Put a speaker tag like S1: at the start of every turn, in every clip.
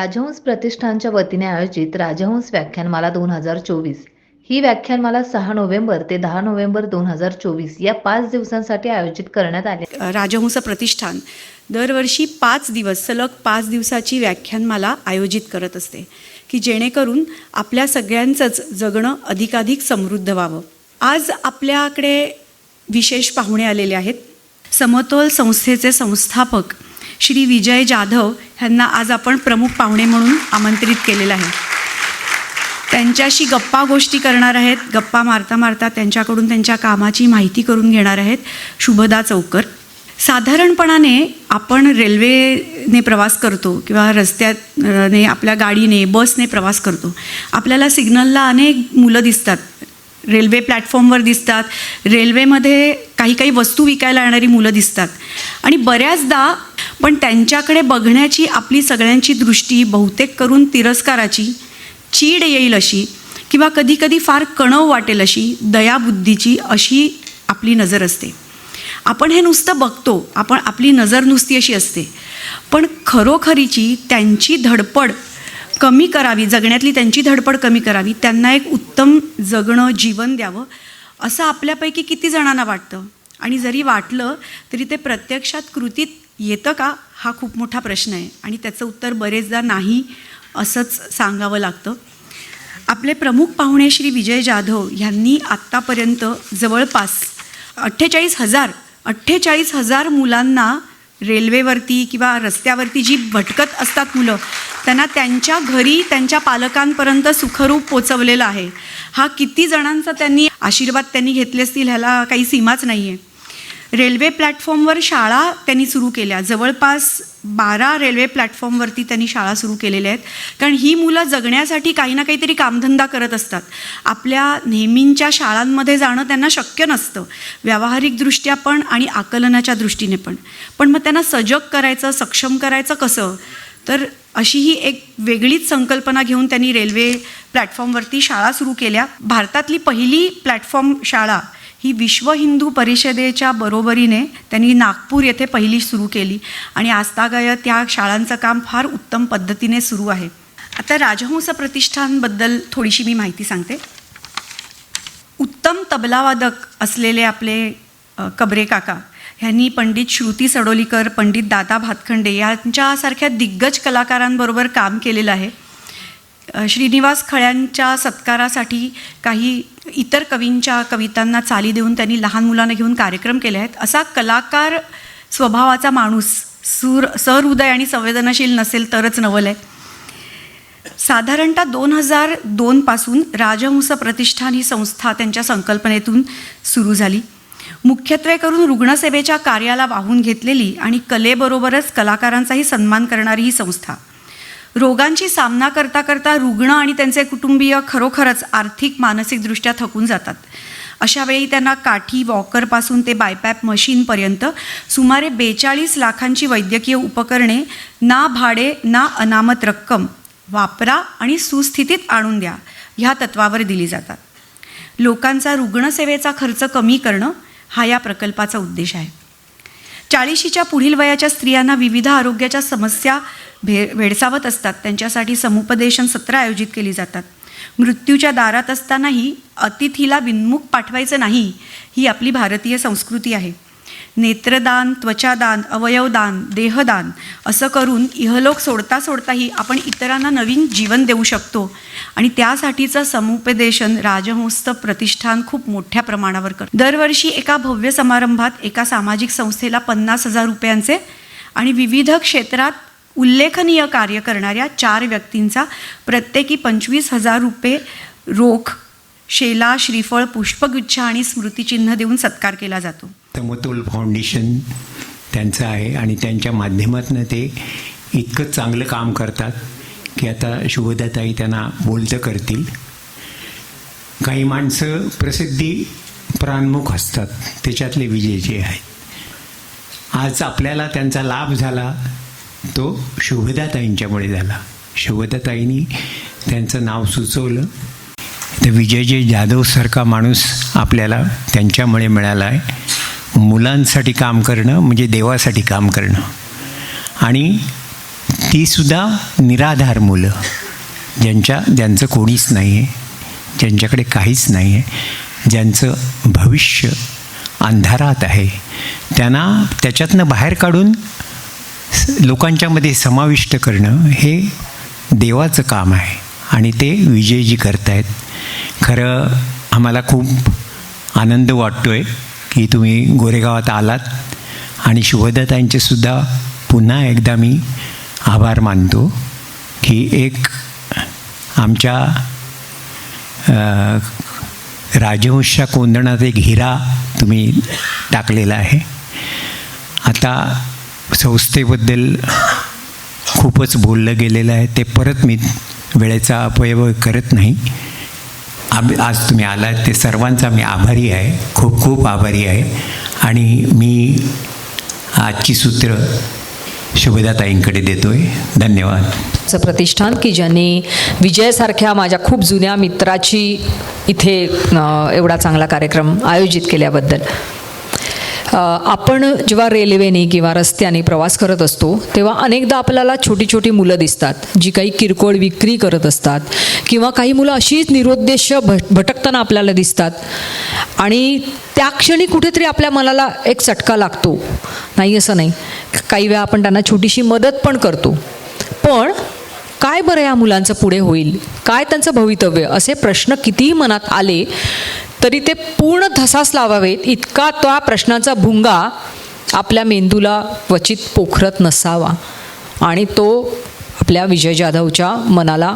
S1: राजहंस प्रतिष्ठानच्या वतीने आयोजित राजहंस व्याख्यानमाला दोन हजार चोवीस. ही व्याख्यानमाला सहा नोव्हेंबर ते दहा नोव्हेंबर दोन हजार चोवीस या पाच दिवसांसाठी आयोजित करण्यात आले.
S2: राजहंस प्रतिष्ठान दरवर्षी पाच दिवस सलग पाच दिवसाची व्याख्यानमाला आयोजित करत असते की जेणेकरून आपल्या सगळ्यांचंच जगणं अधिकाधिक समृद्ध व्हावं. आज आपल्याकडे विशेष पाहुणे आलेले आहेत. समतोल संस्थेचे संस्थापक श्री विजय जाधव ह्यांना आज आपण प्रमुख पाहुणे म्हणून आमंत्रित केलेलं आहे. त्यांच्याशी गप्पा गोष्टी करणार आहेत. गप्पा मारता मारता त्यांच्याकडून त्यांच्या कामाची माहिती करून घेणार आहेत. शुभदा चौकर. साधारणपणाने आपण रेल्वेने प्रवास करतो किंवा रस्त्याने आपल्या गाडीने बसने प्रवास करतो. आपल्याला सिग्नलला अनेक मुलं दिसतात. रेल्वे प्लॅटफॉर्मवर दिसतात. रेल्वेमध्ये काही काही वस्तू विकायला येणारी मुलं दिसतात. आणि बऱ्याचदा पण त्यांच्याकडे बघण्याची आपली सगळ्यांची दृष्टी बहुतेक करून तिरस्काराची चीड येईल अशी किंवा कधीकधी फार कणव वाटेल अशी दयाबुद्धीची अशी आपली नजर असते. आपण हे नुसतं बघतो आपण आपली नजर नुसती अशी असते. पण खरोखरीची त्यांची धडपड कमी करावी जगण्यातली त्यांची धडपड कमी करावी त्यांना एक उत्तम जगणं जीवन द्यावं असं आपल्यापैकी किती जणांना वाटतं? आणि जरी वाटलं तरी ते प्रत्यक्षात कृतीत येतं का? हा खूप मोठा प्रश्न आहे. आणि त्याचं उत्तर बरेचदा नाही असंच सांगावं लागतं. आपले प्रमुख पाहुणे श्री विजय जाधव यांनी आत्तापर्यंत जवळपास अठ्ठेचाळीस हजार अठ्ठेचाळीस हजार मुलांना रेल्वेवरती किंवा रस्त्यावरती जी भटकत असतात मुलं त्यांना त्यांच्या घरी त्यांच्या पालकांपर्यंत सुखरूप पोचवलेलं आहे. हा किती जणांचा त्यांनी आशीर्वाद त्यांनी घेतले असतील ह्याला काही सीमाच नाही आहे रेल्वे प्लॅटफॉर्मवर शाळा त्यांनी सुरू केल्या. जवळपास बारा रेल्वे प्लॅटफॉर्मवरती त्यांनी शाळा सुरू केलेल्या आहेत. कारण ही मुलं जगण्यासाठी काही ना काहीतरी कामधंदा करत असतात. आपल्या नेहमींच्या शाळांमध्ये जाणं त्यांना शक्य नसतं. व्यावहारिकदृष्ट्या पण आणि आकलनाच्या दृष्टीने पण. पण मग त्यांना सजग करायचं सक्षम करायचं कसं? तर अशी ही एक वेगळीच संकल्पना घेऊन त्यांनी रेल्वे प्लॅटफॉर्मवरती शाळा सुरू केल्या. भारतातली पहिली प्लॅटफॉर्म शाळा ही विश्व हिंदू परिषदेच्या बरोबरीने त्यांनी नागपूर येथे पहिली सुरू केली. आणि आजतागाय त्या शाळांचं काम फार उत्तम पद्धतीने सुरू आहे. आता राजहंस प्रतिष्ठानबद्दल थोडीशी मी माहिती सांगते. उत्तम तबलावादक असलेले आपले कबरे काका ह्यांनी पंडित श्रुती सडोलीकर पंडित दादा भातखंडे यांच्यासारख्या दिग्गज कलाकारांबरोबर काम केलेलं आहे. श्रीनिवास खळ्यांच्या सत्कारासाठी काही इतर कवींच्या कवितांना चाली देऊन त्यांनी लहान मुलांना घेऊन कार्यक्रम केले आहेत. असा कलाकार स्वभावाचा माणूस सूर सहृदय आणि संवेदनशील नसेल तरच नवल आहे. साधारणतः दोन हजार दोनपासून राजहंस प्रतिष्ठान ही संस्था त्यांच्या संकल्पनेतून सुरू झाली. मुख्यत्वे करून रुग्णसेवेच्या कार्याला वाहून घेतलेली आणि कलेबरोबरच कलाकारांचाही सन्मान करणारी ही संस्था. रोगांची सामना करता करता रुग्ण आणि त्यांचे कुटुंबीय खरोखरच आर्थिक मानसिकदृष्ट्या थकून जातात. अशा वेळी त्यांना काठी वॉकरपासून ते बायपॅप मशीनपर्यंत सुमारे बेचाळीस लाखांची वैद्यकीय उपकरणे ना भाडे ना अनामत रक्कम वापरा आणि सुस्थितीत आणून द्या ह्या तत्वावर दिली जातात. लोकांचा रुग्णसेवेचा खर्च कमी करणं हा या प्रकल्पाचा उद्देश आहे. चाळीशीच्या पुढील वयाच्या स्त्रियांना विविध आरोग्याच्या समस्या भे भेडसावत असतात. त्यांच्यासाठी समुपदेशन सत्र आयोजित केली जातात. मृत्यूच्या दारात असतानाही अतिथीला बिनमुख पाठवायचं नाही ही आपली भारतीय संस्कृती आहे. नेत्रदान त्वचादान अवयवदान देहदान असं करून इहलोक सोडता सोडताही आपण इतरांना नवीन जीवन देऊ शकतो. आणि त्यासाठीचं समुपदेशन राजहंस्त प्रतिष्ठान खूप मोठ्या प्रमाणावर करतो. दरवर्षी एका भव्य समारंभात एका सामाजिक संस्थेला पन्नास हजार रुपयांचे आणि विविध क्षेत्रात उल्लेखनीय कार्य करणाऱ्या चार व्यक्तींचा प्रत्येकी पंचवीस हजार रुपये रोख शेला श्रीफळ पुष्पगुच्छ आणि स्मृतिचिन्ह देऊन सत्कार केला जातो.
S3: समतोल फाउंडेशन त्यांचं आहे आणि त्यांच्या माध्यमातून ते इतकं चांगलं काम करतात की आता शुभदाताई त्यांना बोलतं करतील. काही माणसं प्रसिद्धी प्राणमुख असतात त्याच्यातले विजय जे आहेत. आज आपल्याला त्यांचा लाभ झाला तो शुभदाताईंच्यामुळे झाला. शुभदाताईंनी त्यांचं नाव सुचवलं. तर विजयजी जाधवसारखा माणूस आपल्याला त्यांच्यामुळे मिळाला आहे. मुलांसाठी काम करणं म्हणजे देवासाठी काम करणं. आणि तीसुद्धा निराधार मुलं ज्यांच्या ज्यांचं कोणीच नाही आहे ज्यांच्याकडे काहीच नाही आहे ज्यांचं भविष्य अंधारात आहे. त्यांना त्याच्यातनं बाहेर काढून लोकांच्यामध्ये समाविष्ट करणं हे देवाचं काम आहे. आणि ते विजयजी करतायत. खरं आम्हाला खूप आनंद वाटतो आहे की तुम्ही गोरेगावात आलात. आणि शुभदत्तांचेसुद्धा पुन्हा एकदा मी आभार मानतो की एक आमच्या राजवंशच्या कोंदणात एक हिरा तुम्ही टाकलेला आहे. आता संस्थेबद्दल खूपच बोललं गेलेलं आहे. ते परत मी वेळेचा अपव्यय करत नाही. आम आज तुम्ही आलात ते सर्वांचा मी आभारी आहे. खूप खूप आभारी आहे. आणि मी आजची सूत्र शुभदाताईंकडे देतोय. धन्यवाद.
S4: प्रतिष्ठान की ज्यांनी विजयसारख्या माझ्या खूप जुन्या मित्राची इथे एवढा चांगला कार्यक्रम आयोजित केल्याबद्दल. आपण जेव्हा रेल्वेने किंवा रस्त्याने प्रवास करत असतो तेव्हा अनेकदा आपल्याला छोटी छोटी मुलं दिसतात जी काही किरकोळ विक्री करत असतात किंवा काही मुलं अशीच निरुद्देश भट भटकताना आपल्याला दिसतात. आणि त्या क्षणी कुठेतरी आपल्या मनाला एक चटका लागतो. नाही असं नाही. काही वेळा आपण त्यांना छोटीशी मदत पण करतो. पण काय बरं या मुलांचं पुढे होईल? काय त्यांचं भवितव्य? असे प्रश्न कितीही मनात आले तरी ते पूर्ण धसास लावावेत. इतका त्या प्रश्नाचा भुंगा आपल्या मेंदूला क्वचित पोखरत नसावा. आणि तो आपल्या विजय जाधवच्या मनाला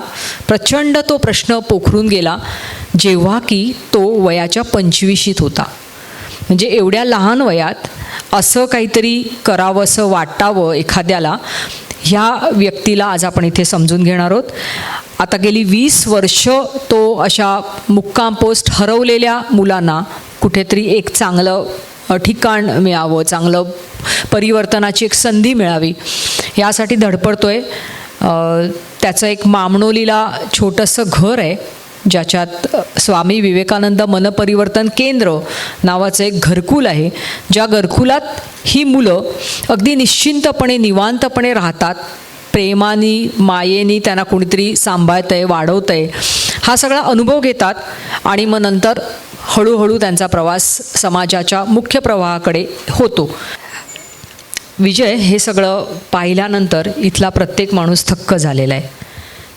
S4: प्रचंड तो प्रश्न पोखरून गेला जेव्हा की तो वयाच्या पंचवीशीत होता. म्हणजे एवढ्या लहान वयात असं काहीतरी करावं असं वाटावं एखाद्याला ह्या व्यक्तीला आज आपण इथे समजून घेणार आहोत. आता गेली वीस वर्ष तो अशा मुक्काम पोस्ट हरवलेल्या मुलांना कुठेतरी एक चांगलं ठिकाण मिळावं चांगलं परिवर्तनाची एक संधी मिळावी यासाठी धडपडतोय. त्याचं एक मामणोलीला छोटंसं घर आहे. ज्याच्यात स्वामी विवेकानंद मनपरिवर्तन केंद्र नावाचं एक घरकुल आहे. ज्या घरकुलात ही मुलं अगदी निश्चिंतपणे निवांतपणे राहतात. प्रेमानी मायेनी त्यांना कोणीतरी सांभाळतं आहे वाढवतं आहे हा सगळा अनुभव घेतात आणि मग नंतर हळूहळू त्यांचा प्रवास समाजाच्या मुख्य प्रवाहाकडे होतो. विजय हे सगळं पाहिल्यानंतर इथला प्रत्येक माणूस थक्क झालेला आहे.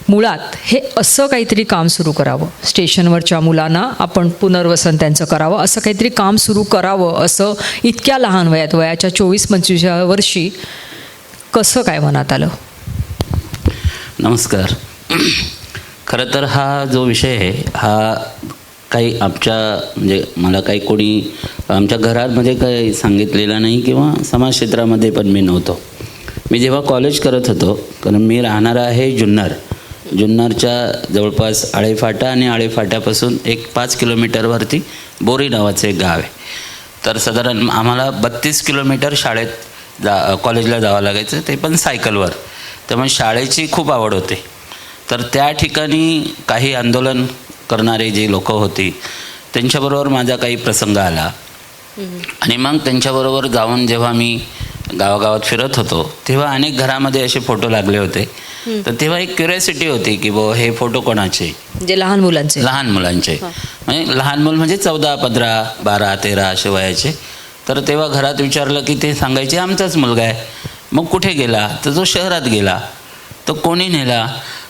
S4: मुळात हे असं काहीतरी काम सुरू करावं. स्टेशनवरच्या मुलांना आपण पुनर्वसन त्यांचं करावं. असं काहीतरी काम सुरू करावं असं इतक्या लहान वयात वयाच्या चोवीस पंचवीसव्या वर्षी कसं काय मनात आलं?
S5: नमस्कार. खरं तर हा जो विषय आहे हा काही आमच्या म्हणजे मला काही कोणी आमच्या घरामध्ये म्हणजे काही सांगितलेला नाही किंवा समाज क्षेत्रामध्ये पण मी नव्हतो. मी जेव्हा कॉलेज करत होतो कारण मी राहणारा आहे जुन्नर जुन्नरच्या जवळपास आळेफाटा आणि आळेफाट्यापासून एक पाच किलोमीटरवरती बोरी नावाचं एक गाव आहे. तर साधारण आम्हाला बत्तीस किलोमीटर शाळेत जा कॉलेजला जावं लागायचं ते पण सायकलवर. त्यामुळे शाळेची खूप आवड होती. तर त्या ठिकाणी काही आंदोलन करणारे जे लोक होती त्यांच्याबरोबर माझा काही प्रसंग आला. आणि मग त्यांच्याबरोबर जाऊन जेव्हा मी गावागावात फिरत होतो तेव्हा अनेक घरामध्ये असे फोटो लागले होते. तर तेव्हा एक क्युरियोसिटी होती की बो हे फोटो कोणाचे?
S4: म्हणजे लहान मुलांचे.
S5: लहान मुलांचे. म्हणजे लहान मूल म्हणजे चौदा पंधरा बारा तेरा असे वयाचे. तर तेव्हा घरात विचारलं की ते सांगायचे आमचाच मुलगा आहे. मग कुठे गेला? तर जो शहरात गेला. तो कोणी नेला?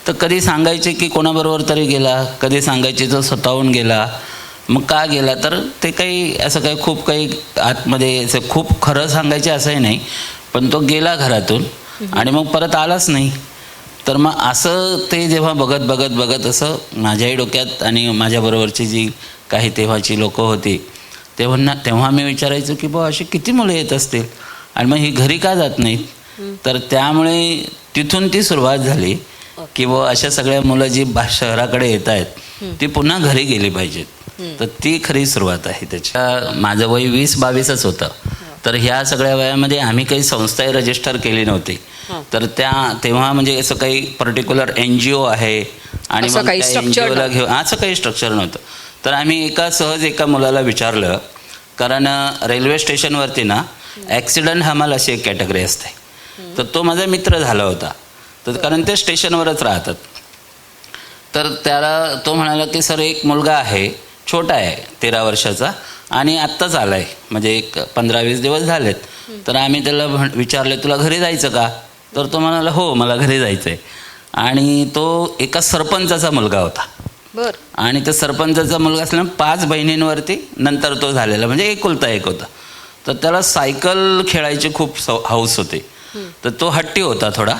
S5: तर कधी सांगायचे की कोणाबरोबर तरी गेला? कधी सांगायचे जो स्वतःहून गेला? मग का गेला? तर ते काही असं काही खूप काही आतमध्ये असं खूप खरं सांगायचे असंही नाही पण तो गेला घरातून आणि मग परत आलाच नाही. तर मग असं ते जेव्हा बघत बघत बघत असं माझ्याही डोक्यात आणि माझ्याबरोबरची जी काही तेव्हाची लोकं होती तेव्हा तेव्हा मी विचारायचो की बा अशी किती मुलं येत असतील? आणि मग ही घरी का जात नाहीत? तर त्यामुळे तिथून ती सुरुवात झाली की बुवा अशा सगळ्या मुलं जी बा शहराकडे येत आहेत ती पुन्हा घरी गेली पाहिजेत. तर ती खरी सुरुवात आहे त्याच्या माझं वय वीस बावीसच होतं. तर ह्या सगळ्या वयामध्ये आम्ही काही संस्थाही रजिस्टर केली नव्हती. तर त्या तेव्हा म्हणजे असं काही पर्टिक्युलर एन जी ओ आहे आणि मग
S4: काही
S5: त्या
S4: structure
S5: NGO ला
S4: नव्हतं.
S5: घेऊन असं काही स्ट्रक्चर नव्हतं. तर आम्ही एका सहज एका मुलाला विचारलं कारण रेल्वे स्टेशनवरती ना ॲक्सिडंट हमाल अशी एक कॅटेगरी असते. तर तो माझा मित्र झाला होता. तर कारण ते स्टेशनवरच राहतात. तर त्याला तो म्हणाला की सर एक मुलगा आहे छोटा आहे तेरा वर्षाचा. आणि आत्ताच आला आहे म्हणजे एक पंधरा वीस दिवस झालेत. तर आम्ही त्याला म्हण विचारले तुला घरी जायचं का? तर तो म्हणाला हो मला घरी जायचं आहे आणि तो एका सरपंचाचा मुलगा होता.
S4: बर.
S5: आणि त्या सरपंचाचा मुलगा असल्यामुळे पाच बहिणींवरती नंतर तो झालेला म्हणजे एकुलता एक होता. तर त्याला सायकल खेळायची खूप सव हौस होती. तर तो हट्टी होता थोडा.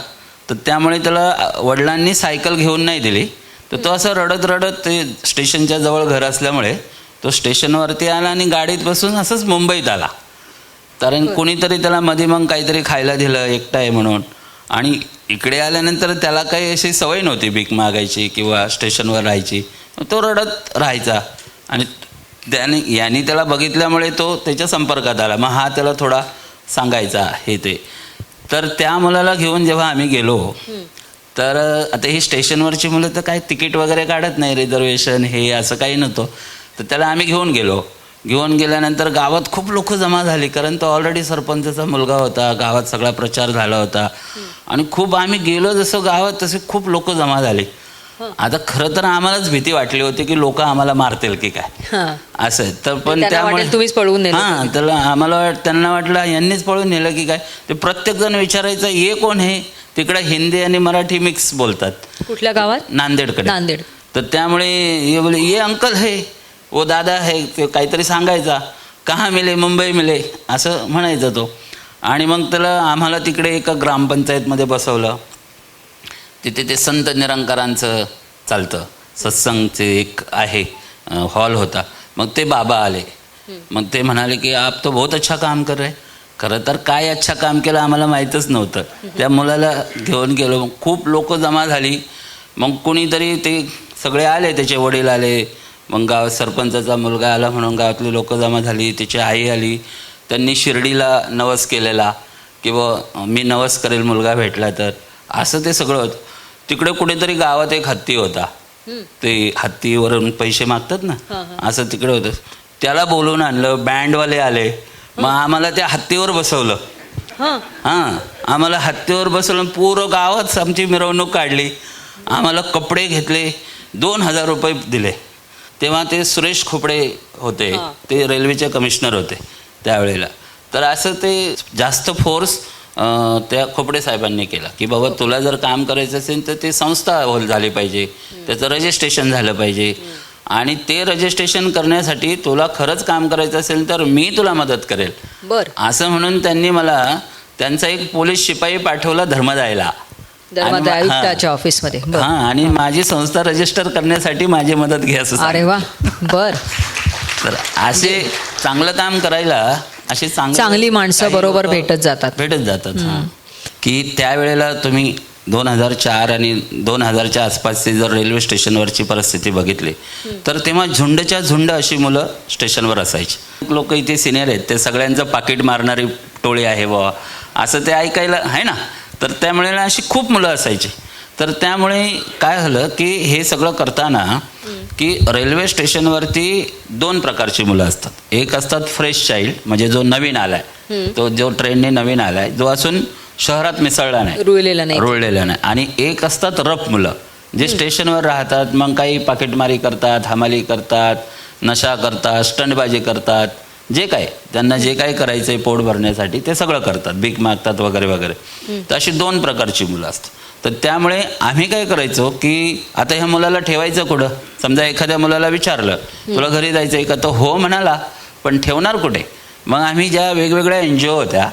S5: तर त्यामुळे त्याला वडिलांनी सायकल घेऊन नाही दिली. तर तो असं रडत रडत ते स्टेशनच्या जवळ घर असल्यामुळे तो स्टेशनवरती आला आणि गाडीत बसून असंच मुंबईत आला. कारण कोणीतरी त्याला मध्ये मग काहीतरी खायला दिलं एकटा आहे म्हणून. आणि इकडे आल्यानंतर त्याला काही अशी सवय नव्हती भीक मागायची किंवा स्टेशनवर राहायची. मग तो रडत राहायचा. आणि त्याने यांनी त्याला बघितल्यामुळे तो त्याच्या संपर्कात आला. मग हा त्याला थोडा सांगायचा हे ते. तर त्या मुलाला घेऊन जेव्हा आम्ही गेलो तर आता ही स्टेशनवरची मुलं तर काय तिकीट वगैरे काढत नाही रिझर्वेशन हे असं काही नव्हतं. तर त्याला आम्ही घेऊन गेलो. घेऊन गेल्यानंतर गावात खूप लोक जमा झाली कारण तो ऑलरेडी सरपंचाचा मुलगा होता गावात सगळा प्रचार झाला होता. आणि खूप आम्ही गेलो जसं गावात तसे खूप लोक जमा झाले. आता खरं तर आम्हालाच भीती वाटली होती की लोक आम्हाला मारतील की काय.
S4: हां.
S5: असं. तर पण त्यामुळे
S4: तुम्हीच पळवून
S5: हां त्याला आम्हाला त्यांना वाटलं यांनीच पळून नेलं की काय? ते प्रत्येक जण विचारायचं ये कोण हे? तिकडे हिंदी आणि मराठी मिक्स बोलतात.
S4: कुठल्या गावात?
S5: नांदेडकडे.
S4: नांदेड.
S5: तर त्यामुळे ये बोले ये अंकल है वो दादा है ते काहीतरी सांगायचा. कहा मिले? मुंबई मिले? असं म्हणायचा तो. आणि मग त्याला आम्हाला तिकडे एका ग्रामपंचायतमध्ये बसवलं. तिथे ते संत निरंकारांचं चालतं. सत्संगचे एक आहे हॉल होता. मग ते बाबा आले. मग ते म्हणाले की आप तो बहुत अच्छा काम कर रहे खरं तर काय अच्छा काम केलं आम्हाला माहीतच नव्हतं. त्या मुलाला घेऊन गेलो. मग खूप लोक जमा झाली. मग कोणीतरी ते सगळे आले त्याचे वडील आले. मग गाव सरपंचाचा मुलगा आला म्हणून गावातली लोक जमा झाली त्याची आई आली. त्यांनी शिर्डीला नवस केलेला किंवा मी नवस करेल मुलगा भेटला तर. असं ते सगळं होतं. तिकडे कुठेतरी गावात एक हत्ती होता. ते हत्तीवरून पैसे मागतात ना? असं तिकडे होतं. त्याला बोलवून आणलं. बँडवाले आले. मग आम्हाला त्या हत्तीवर बसवलं.
S4: हां.
S5: आम्हाला हत्तीवर बसवलं पूर्ण गावात आमची मिरवणूक काढली. आम्हाला कपडे घेतले दोन हजार रुपये दिले. तेव्हा ते सुरेश खोपडे होते ते रेल्वेचे कमिशनर होते त्यावेळेला. तर असं ते जास्त फोर्स त्या खोपडे साहेबांनी केला की बाबा तुला जर काम करायचं असेल तर ते संस्था झाली पाहिजे. त्याचं रजिस्ट्रेशन झालं पाहिजे. आणि ते रजिस्ट्रेशन करण्यासाठी तुला खरंच काम करायचं असेल तर मी तुला मदत करेल.
S4: बर.
S5: असं म्हणून त्यांनी मला त्यांचा एक पोलीस शिपाई पाठवला धर्मदायला.
S4: धर्मादाय
S5: आणि
S4: आयुक्ताच्या ऑफिसमध्ये बर.
S5: हा आणि माझी संस्था रजिस्टर करण्यासाठी माझी मदत घ्या असं
S4: अरे वा. बर.
S5: तर असे चांगलं काम करायला असे चांगले
S4: चांगली माणसं
S5: काही
S4: बरोबर
S5: लोकं
S4: भेटत जातात.
S5: भेटत जातात हां. की त्यावेळेला तुम्ही दोन हजार चार आणि दोन हजारच्या आसपासची जर रेल्वे स्टेशनवरची परिस्थिती बघितली तर तेव्हा झुंडच्या झुंड अशी मुलं स्टेशनवर असायची. लोक इथे सिनियर आहेत ते सगळ्यांचं पाकिट मारणारी टोळी आहे बुवा. असं ते ऐकायला आहे ना? तर त्यामुळे अशी खूप मुलं असायची. तर त्यामुळे काय झालं की हे सगळं करताना की रेल्वे स्टेशनवरती दोन प्रकारची मुलं असतात. एक असतात फ्रेश चाइल्ड म्हणजे जो नवीन आलाय. तो जो ट्रेनने नवीन आलाय जो असून शहरात मिसळला नाही.
S4: रुळलेला नाही.
S5: रुळलेला नाही. आणि एक असतात रफ मुलं. जे स्टेशनवर राहतात मग काही पाकिटमारी करतात हमाली करतात नशा करतात स्टंटबाजी करतात जे काय. त्यांना जे काय करायचं आहे पोट भरण्यासाठी ते सगळं करतात. भीक मागतात वगैरे वगैरे. तर अशी दोन प्रकारची मुलं असतात. तर त्यामुळे आम्ही काय करायचो की आता ह्या मुलाला ठेवायचं कुठं? समजा एखाद्या मुलाला विचारलं तुला घरी जायचं आहे का? तो हो म्हणाला पण ठेवणार कुठे? मग आम्ही ज्या वेगवेगळ्या एन जी ओ होत्या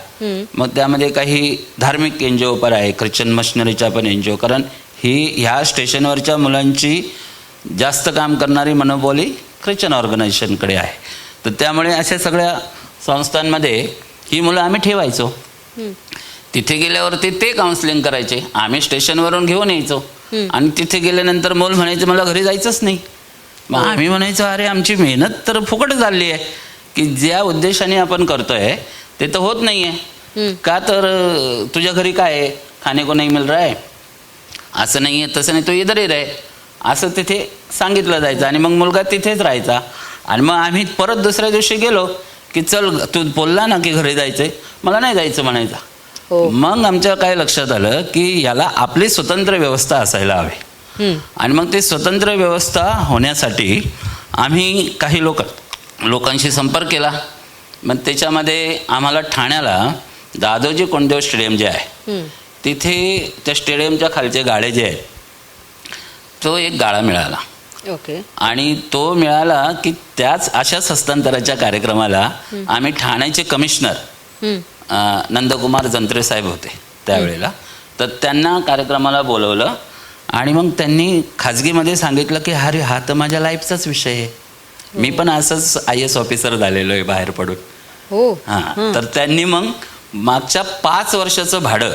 S5: मग त्यामध्ये काही धार्मिक एन जी ओ पण आहे ख्रिश्चन मशिनरीच्या पण एन जी ओ कारण ही ह्या स्टेशनवरच्या मुलांची जास्त काम करणारी मनोबोली ख्रिश्चन ऑर्गनायझेशनकडे आहे. तर त्यामुळे अशा सगळ्या संस्थांमध्ये ही मुलं आम्ही ठेवायचो. तिथे गेल्यावरती ते काउन्सिलिंग करायचे. आम्ही स्टेशनवरून घेऊन यायचो. आणि तिथे गेल्यानंतर मूल म्हणायचं मला घरी जायचंच नाही. मग आम्ही म्हणायचो अरे आमची मेहनत तर फुकट चालली आहे. की ज्या उद्देशाने आपण करतोय ते तर होत नाही आहे का तर तुझ्या घरी काय आहे? खाणे को नाही मिल रहा है. असं नाही आहे तसं नाही तो इधरही रे असं तिथे सांगितलं जायचं आणि मग मुलगा तिथेच राहायचा. आणि मग आम्ही परत दुसऱ्या दिवशी गेलो की चल तू बोलला ना की घरी जायचंय. मला नाही जायचं म्हणायचा.
S4: हो.
S5: मग आमच्या काय लक्षात आलं की याला आपली स्वतंत्र व्यवस्था असायला हवी. आणि मग ते स्वतंत्र व्यवस्था होण्यासाठी आम्ही काही लोक लोकांशी संपर्क केला. मग त्याच्यामध्ये आम्हाला ठाण्याला दादोजी कोंडदेव स्टेडियम जे आहे तिथे त्या स्टेडियमच्या खालचे गाळे जे आहेत तो एक गाळा मिळाला.
S4: ओके.
S5: आणि तो मिळाला की त्याच अशाच हस्तांतराच्या कार्यक्रमाला आम्ही ठाण्याचे कमिशनर नंदकुमार जंत्रे साहेब होते त्यावेळेला. तर त्यांना कार्यक्रमाला बोलवलं आणि मग त्यांनी खाजगीमध्ये सांगितलं की अरे हा तर माझ्या लाईफचाच विषय आहे. मी पण असंच आय एस ऑफिसर झालेलो आहे बाहेर पडून.
S4: हो.
S5: हां तर त्यांनी मग मागच्या पाच वर्षाचं भाडं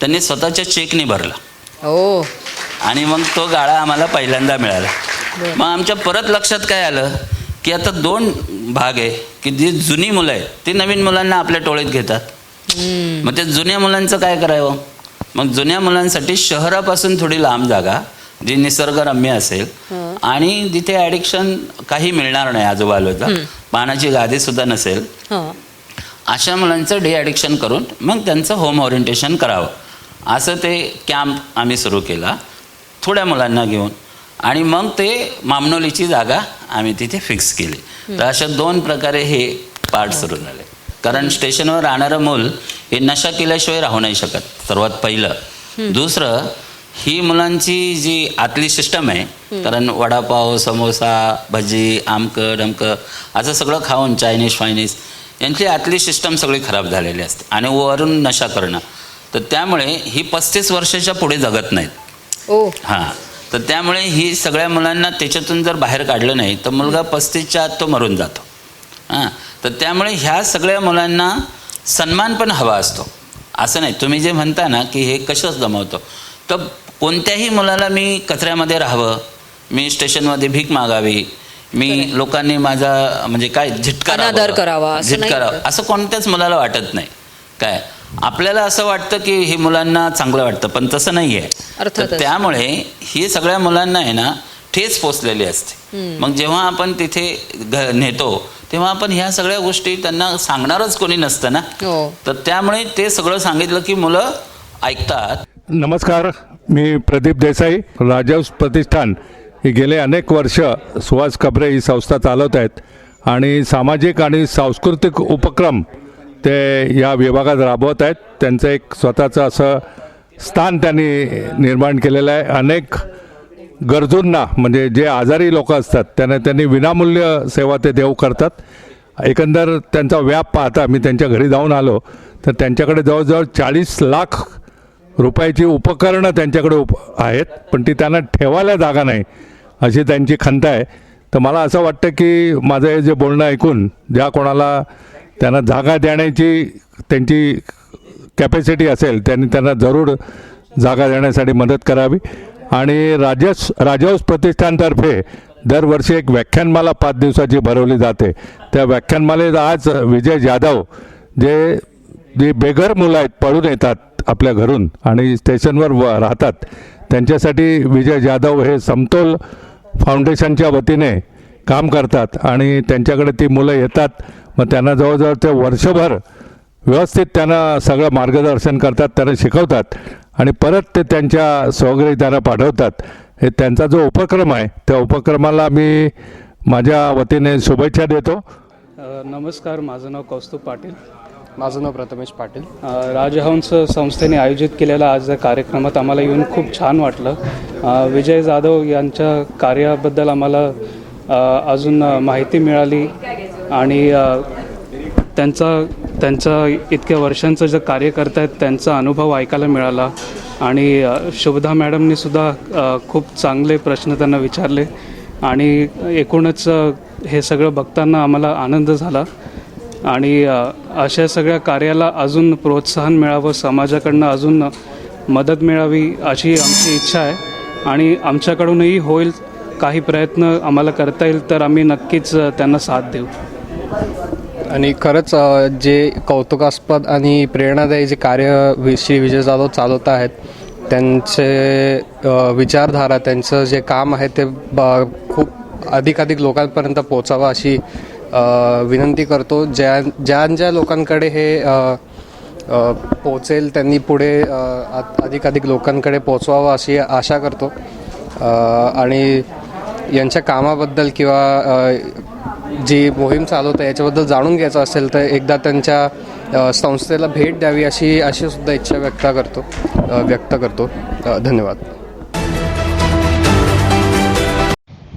S5: त्यांनी स्वतःच्या चेकने भरलं.
S4: हो.
S5: आणि मग तो गाळा आम्हाला पहिल्यांदा मिळाला. मग आमच्या परत लक्षात काय आलं? की आता दोन भाग आहे की जी जुनी मुलं आहेत ती नवीन मुलांना आपल्या टोळीत घेतात. मग ते जुन्या मुलांचं काय करावं? मग जुन्या मुलांसाठी शहरापासून थोडी लांब जागा जी निसर्गरम्य असेल आणि जिथे ॲडिक्शन काही मिळणार नाही आजूबाजूला पानाची गादी सुद्धा नसेल.
S4: हां.
S5: अशा मुलांचं डी ॲडिक्शन करून मग त्यांचं होम ओरिएंटेशन करावं. असं ते कॅम्प आम्ही सुरू केला. थोड्या मुलांना घेऊन. आणि मग ते मामनोलीची जागा आम्ही तिथे फिक्स केली. तर अशा दोन प्रकारे हे पार्ट सुरू झाले. कारण स्टेशनवर राहणारं मूल हे नशा केल्याशिवाय राहू नाही शकत. सर्वात पहिलं. दुसरं ही मुलांची जी आतली सिस्टम आहे कारण वडापाव समोसा भजी आमकं डमकं असं सगळं खाऊन चायनीज फायनीज यांची आतली सिस्टम सगळी खराब झालेली असते. आणि वरून नशा करणं. तर त्यामुळे ही पस्तीस वर्षाच्या पुढे जगत नाहीत.
S4: ओ.
S5: हां. तर त्यामुळे ही सगळ्या मुलांना त्याच्यातून जर बाहेर काढलं नाही तर मुलगा पस्तीसच्या आत तो मरून जातो. हां. तर त्यामुळे ह्या सगळ्या मुलांना सन्मान पण हवा असतो. असं नाही. तुम्ही जे म्हणता ना की हे कसं जमवतो तर कोणत्याही मुलाला मी कचऱ्यामध्ये राहावं मी स्टेशनमध्ये भीक मागावी मी लोकांनी माझा म्हणजे काय झिटकार
S4: करावा,
S5: झिटकारावा. असं कोणत्याच मुलाला वाटत नाही. काय? आपल्याला असं वाटतं की हे मुलांना चांगलं वाटतं पण तसं नाही आहे. तर त्यामुळे ही सगळ्या मुलांना आहे ना ठेच पोचलेली असते. मग जेव्हा आपण तिथे नेतो तेव्हा आपण ह्या सगळ्या गोष्टी त्यांना सांगणारच कोणी नसतं ना.
S4: हो.
S5: तर त्यामुळे ते सगळं सांगितलं की मुलं ऐकतात.
S6: नमस्कार मी प्रदीप देसाई राजहंस प्रतिष्ठान. ही गेले अनेक वर्ष सुहास कबरे ही संस्था चालवत आहेत. आणि सामाजिक आणि सांस्कृतिक उपक्रम ते या विभागात राबवत आहेत. त्यांचं एक स्वतःचं असं स्थान त्यांनी निर्माण केलेलं आहे. अनेक गरजूंना म्हणजे जे आजारी लोक असतात त्यांना त्यांनी विनामूल्य सेवा ते देऊ करतात. एकंदर त्यांचा व्याप पाहता मी त्यांच्या घरी जाऊन आलो तर त्यांच्याकडे जवळजवळ चाळीस लाख रुपयाची उपकरणं त्यांच्याकडे उप आहेत पण ती त्यांना ठेवायला जागा नाही अशी त्यांची खंत आहे. तर मला असं वाटतं की माझं हे जे बोलणं ऐकून ज्या कोणाला त्यांना जागा देण्याची त्यांची कॅपॅसिटी असेल त्यांनी त्यांना जरूर जागा देण्यासाठी मदत करावी. आणि राजस राजहंस प्रतिष्ठानतर्फे दरवर्षी एक व्याख्यानमाला पाच दिवसाची भरवली जाते. त्या व्याख्यानमालेत आज विजय जाधव जे जे बेघर मुलं आहेत पळून येतात आपल्या घरून आणि स्टेशनवर व राहतात. त्यांच्यासाठी विजय जाधव हे समतोल फाउंडेशनच्या वतीने काम करतात आणि त्यांच्याकडे ती मुलं येतात. मग त्यांना जवळजवळ ते वर्षभर व्यवस्थित त्यांना सगळं मार्गदर्शन करतात त्यांना शिकवतात आणि परत ते त्यांच्या स्वगरी त्यांना पाठवतात. हे त्यांचा जो उपक्रम आहे त्या उपक्रमाला मी माझ्या वतीने शुभेच्छा देतो.
S7: नमस्कार माझं नाव कौस्तुभ पाटील.
S8: माझं नाव प्रथमेश पाटील.
S7: राजहंस संस्थेने आयोजित केलेल्या आज या कार्यक्रमात आम्हाला येऊन खूप छान वाटलं. विजय जाधव यांच्या कार्याबद्दल आम्हाला अजून माहिती मिळाली आणि त्यांचा त्यांचा इतक्या वर्षांचं जे कार्य करतायत त्यांचा अनुभव ऐकायला मिळाला आणि शुभदा मॅडमनी सुद्धा खूप चांगले प्रश्न त्यांना विचारले आणि एकूणच हे सगळं बघताना आम्हाला आनंद झाला. आणि अशा सगळ्या कार्याला अजून प्रोत्साहन मिळावं समाजाकडनं अजून मदत मिळावी अशी आमची इच्छा आहे. आणि आमच्याकडूनही होईल काही प्रयत्न आम्हाला करता येईल तर आम्ही नक्कीच त्यांना साथ देऊ.
S8: आणि खरंच जे कौतुकास्पद आणि प्रेरणादायी जे कार्य श्री विजय जाधव चालवत आहेत त्यांचे विचारधारा त्यांचं जे काम आहे ते खूप अधिकाधिक लोकांपर्यंत पोचावं अशी विनंती करतो ज्या ज्या ज्या लोकांकडे हे पोचेल त्यांनी पुढे अधिक आ- अधिकाधिक लोकांकडे पोचवावं अशी आशा करतो. आणि यांच्या कामाबद्दल किंवा जी मोहीम चालवत आहे याच्याबद्दल जाणून घ्यायचं असेल तर एकदा त्यांच्या संस्थेला भेट द्यावी अशी अशी सुद्धा इच्छा व्यक्त करतो व्यक्त करतो. धन्यवाद.